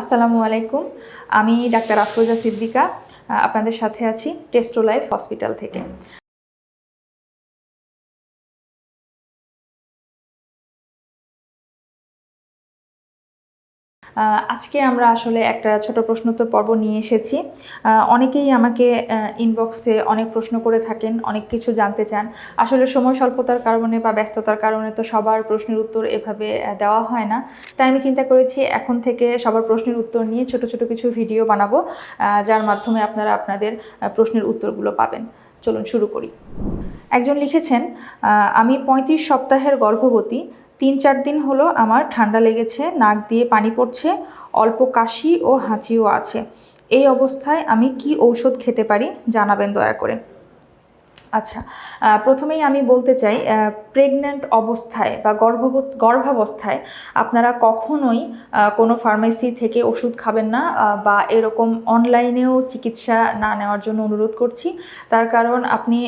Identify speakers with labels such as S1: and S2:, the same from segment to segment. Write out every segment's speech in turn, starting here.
S1: আসসালামু আলাইকুম। আমি ডাক্তার আফরোজা সিদ্দিকা আপনাদের সাথে আছি টেস্টো লাইফ হসপিটাল থেকে। আজকে আমরা আসলে একটা ছোট প্রশ্নোত্তর পর্ব নিয়ে এসেছি। অনেকেই আমাকে ইনবক্সে অনেক প্রশ্ন করে থাকেন, অনেক কিছু জানতে চান। আসলে সময় স্বল্পতার কারণে বা ব্যস্ততার কারণে তো সবার প্রশ্নের উত্তর এভাবে দেওয়া হয় না। তাই আমি চিন্তা করেছি এখন থেকে সবার প্রশ্নের উত্তর নিয়ে ছোট ছোট কিছু ভিডিও বানাবো যার মাধ্যমে আপনারা আপনাদের প্রশ্নের উত্তরগুলো পাবেন। চলুন শুরু করি। একজন লিখেছেন আমি পঁয়ত্রিশ সপ্তাহের গর্ভবতী তিন চার দিন হলো আমার ঠান্ডা লেগেছে, নাক দিয়ে পানি পড়ছে, অল্প কাশি ও হাঁচিও আছে। এই অবস্থায় আমি কি ঔষধ খেতে পারি জানাবেন দয়া করে। আচ্ছা প্রথমেই আমি বলতে চাই প্রেগন্যান্ট অবস্থায় বা গর্ভবত, গর্ভাবস্থায় আপনারা কখনোই কোনো ফার্মেসি থেকে ওষুধ খাবেন না বা এরকম অনলাইনেও চিকিৎসা না নেওয়ার জন্য অনুরোধ করছি। তার কারণ আপনি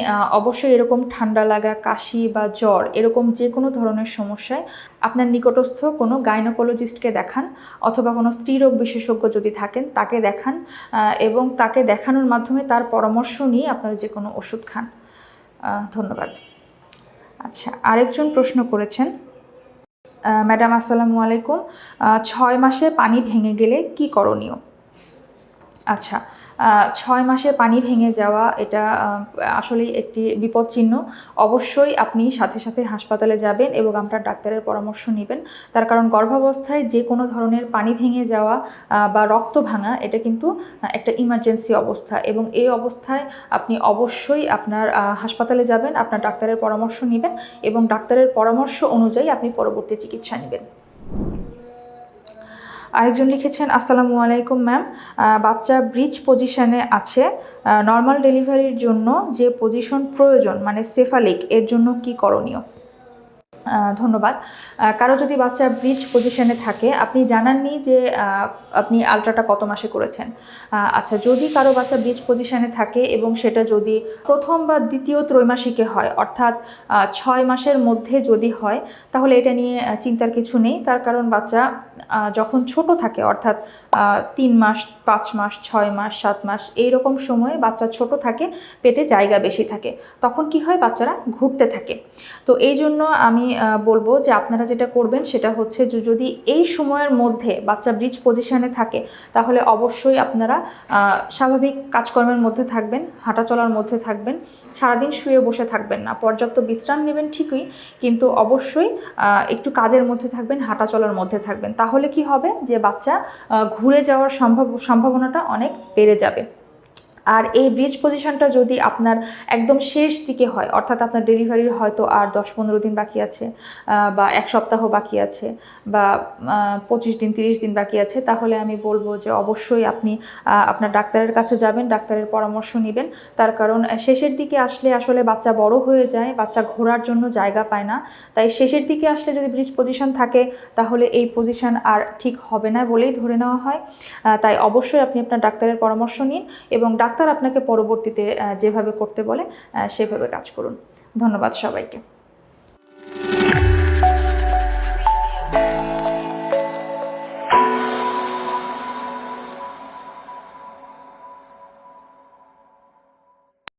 S1: অবশ্যই এরকম ঠান্ডা লাগা, কাশি বা জ্বর, এরকম যে কোনো ধরনের সমস্যায় আপনার নিকটস্থ কোনো গাইনোকোলজিস্টকে দেখান, অথবা কোনো স্ত্রীরোগ বিশেষজ্ঞ যদি থাকেন, তাকে দেখান এবং তাকে দেখানোর মাধ্যমে তার পরামর্শ নিয়ে আপনারা যে কোনো ওষুধ খান। ধন্যবাদ। আচ্ছা আরেকজন প্রশ্ন করেছেন। ম্যাডাম, আসসালামু আলাইকুম। ছয় মাসে পানি ভেঙে গেলে কি করণীয়? আচ্ছা ছয় মাসে পানি ভেঙে যাওয়া এটা আসলেই একটি বিপদ চিহ্ন অবশ্যই আপনি সাথে সাথে হাসপাতালে যাবেন এবং আপনার ডাক্তারের পরামর্শ নেবেন। তার কারণ গর্ভাবস্থায় যে কোনো ধরনের পানি ভেঙে যাওয়া বা রক্ত ভাঙা, এটা কিন্তু একটা ইমার্জেন্সি অবস্থা। এবং এই অবস্থায় আপনি অবশ্যই আপনার হাসপাতালে যাবেন, আপনার ডাক্তারের পরামর্শ নেবেন এবং ডাক্তারের পরামর্শ অনুযায়ী আপনি পরবর্তী চিকিৎসা নেবেন। আরেকজন লিখেছেন, আসসালামু আলাইকুম, ম্যাম। বাচ্চা ব্রিজ পজিশনে আছে। নর্মাল ডেলিভারির জন্য যে পজিশন প্রয়োজন মানে সেফালিক, এর জন্য কি করণীয়? ধন্যবাদ। কারও যদি বাচ্চা ব্রিজ পজিশনে থাকে, আপনি জানাননি যে আপনি আলট্রাটা কত মাসে করেছেন? আচ্ছা যদি কারও বাচ্চা ব্রিজ পজিশনে থাকে এবং সেটা যদি প্রথম বা দ্বিতীয় ত্রৈমাসিকে হয়, অর্থাৎ ছয় মাসের মধ্যে যদি হয়, তাহলে এটা নিয়ে চিন্তার কিছু নেই। তার কারণ বাচ্চা যখন ছোট থাকে, অর্থাৎ তিন মাস, পাঁচ মাস, ছয় মাস, সাত মাস এই রকম সময়ে বাচ্চা ছোট থাকে, পেটে জায়গা বেশি থাকে। তখন কি হয়? বাচ্চারা ঘুরতে থাকে। তো এই জন্য আমি বলব যে আপনারা যেটা করবেন সেটা হচ্ছে যে যদি এই সময়ের মধ্যে বাচ্চা ব্রিজ পজিশানে থাকে, তাহলে অবশ্যই আপনারা স্বাভাবিক কাজকর্মের মধ্যে থাকবেন হাঁটা চলার মধ্যে থাকবেন, সারাদিন শুয়ে বসে থাকবেন না। পর্যাপ্ত বিশ্রাম নেবেন ঠিকই, কিন্তু অবশ্যই একটু কাজের মধ্যে থাকবেন হাঁটা চলার মধ্যে থাকবেন। তাহলে কি হবে? যে বাচ্চা ঘুরে যাওয়ার সম্ভব, সম্ভাবনাটা অনেক বেড়ে যাবে। আর এই ব্রিজ পজিশনটা যদি আপনার একদম শেষ দিকে হয়, অর্থাৎ আপনার ডেলিভারির হয়তো আর দশ পনেরো দিন বাকি আছে বা এক সপ্তাহ বাকি আছে, বা পঁচিশ দিন, তিরিশ দিন বাকি আছে, তাহলে আমি বলব যে অবশ্যই আপনি আপনার ডাক্তারের কাছে যাবেন, ডাক্তারের পরামর্শ নেবেন। তার কারণ শেষের দিকে আসলে আসলে বাচ্চা বড় হয়ে যায়, বাচ্চা ঘোরার জন্য জায়গা পায় না। তাই শেষের দিকে আসলে যদি ব্রিজ পজিশন থাকে, তাহলে এই পজিশন আর ঠিক হবে না বলেই ধরে নেওয়া হয়। তাই অবশ্যই আপনি আপনার ডাক্তারের পরামর্শ নিন এবং ডাক্তার আপনাকে পরবর্তীতে যেভাবে করতে বলে সেভাবে কাজ করুন। ধন্যবাদ সবাইকে।